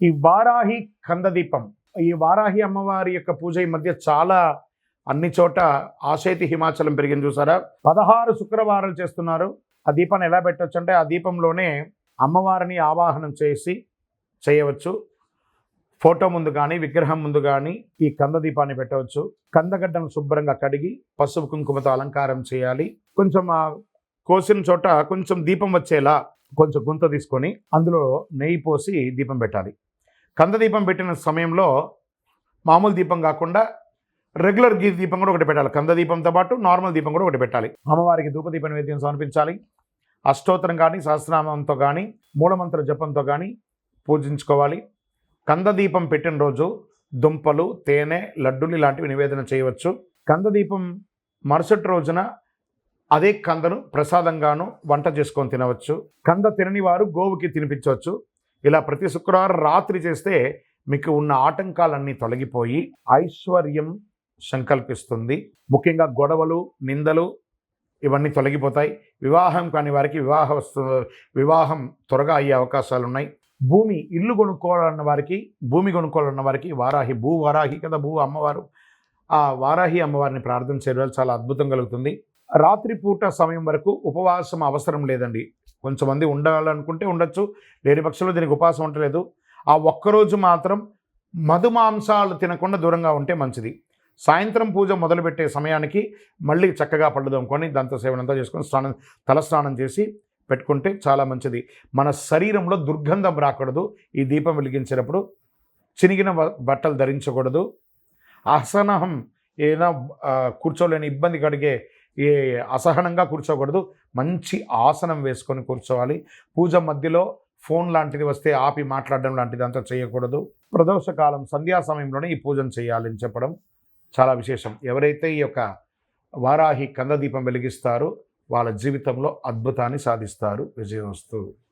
ఈ వారాహి కందదీపం. ఈ వారాహి అమ్మవారి యొక్క పూజ ఈ మధ్య చాలా అన్ని చోట ఆశేతి హిమాచలం పెరిగింది చూసారా? పదహారు శుక్రవారాలు చేస్తున్నారు. ఆ దీపాన్ని ఎలా పెట్టవచ్చు అంటే ఆ దీపంలోనే అమ్మవారిని ఆవాహనం చేసి చేయవచ్చు. ఫోటో ముందు కానీ విగ్రహం ముందు కానీ ఈ కంద దీపాన్ని పెట్టవచ్చు. కందగడ్డను శుభ్రంగా కడిగి పసుపు కుంకుమతో అలంకారం చేయాలి. కొంచెం ఆ కోసిన చోట కొంచెం దీపం వచ్చేలా కొంచెం గుంత తీసుకొని అందులో నెయ్యి పోసి దీపం పెట్టాలి. కంద దీపం పెట్టిన సమయంలో మామూలు దీపం కాకుండా రెగ్యులర్ గీ దీపం కూడా ఒకటి పెట్టాలి. కంద దీపంతో పాటు నార్మల్ దీపం కూడా ఒకటి పెట్టాలి. అమ్మవారికి ధూపదీప నైవేద్యం సమర్పించాలి. అష్టోత్తరం కానీ సహస్రనామంతో కానీ మూలమంత్ర జపంతో కానీ పూజించుకోవాలి. కందదీపం పెట్టిన రోజు దుంపలు తేనె లడ్డులు ఇలాంటివి నివేదన చేయవచ్చు. కందదీపం మరుసటి రోజున అదే కందను ప్రసాదంగాను వంట చేసుకొని తినవచ్చు. కంద తినని వారు గోవుకి తినిపించవచ్చు. ఇలా ప్రతి శుక్రవారం రాత్రి చేస్తే మీకు ఉన్న ఆటంకాలన్నీ తొలగిపోయి ఐశ్వర్యం సంకల్పిస్తుంది. ముఖ్యంగా గొడవలు నిందలు ఇవన్నీ తొలగిపోతాయి. వివాహం కాని వారికి వివాహ వస్తు వివాహం త్వరగా అయ్యే అవకాశాలు ఉన్నాయి భూమి ఇల్లు కొనుక్కోవాలన్న వారికి భూమి కొనుక్కోవాలన్న వారికి వారాహి భూ వారాహి కదా భూ అమ్మవారు. ఆ వారాహి అమ్మవారిని ప్రార్థన చేయడం చాలా అద్భుతం కలుగుతుంది. రాత్రిపూట సమయం వరకు ఉపవాసం అవసరం లేదండి. కొంతమంది ఉండాలనుకుంటే ఉండొచ్చు లేని పక్షంలో దీనికి ఉపాసం ఉండలేదు. ఆ ఒక్కరోజు మాత్రం మధుమాంసాలు తినకుండా దూరంగా ఉంటే మంచిది. సాయంత్రం పూజ మొదలుపెట్టే సమయానికి మళ్ళీ చక్కగా పళ్ళు దొమ్ముకొని దంత సేవనంతా చేసుకొని స్నానం తలస్నానం చేసి పెట్టుకుంటే చాలా మంచిది. మన శరీరంలో దుర్గంధం రాకూడదు. ఈ దీపం వెలిగించినప్పుడు చినిగిన బ- బట్టలు ధరించకూడదు. అసహనం ఏదైనా కూర్చోలేని ఇబ్బంది కడిగే ఏ అసహనంగా కూర్చోకూడదు. మంచి ఆసనం వేసుకొని కూర్చోవాలి. పూజ మధ్యలో ఫోన్ లాంటిది వస్తే ఆపి మాట్లాడడం లాంటిది అంతా చేయకూడదు. ప్రదోషకాలం సంధ్యా సమయంలోనే ఈ పూజను చేయాలని చెప్పడం చాలా విశేషం. ఎవరైతే ఈ యొక్క వారాహి కందదీపం వెలిగిస్తారో వాళ్ళ జీవితంలో అద్భుతాన్ని సాధిస్తారు. విజయం వస్తూ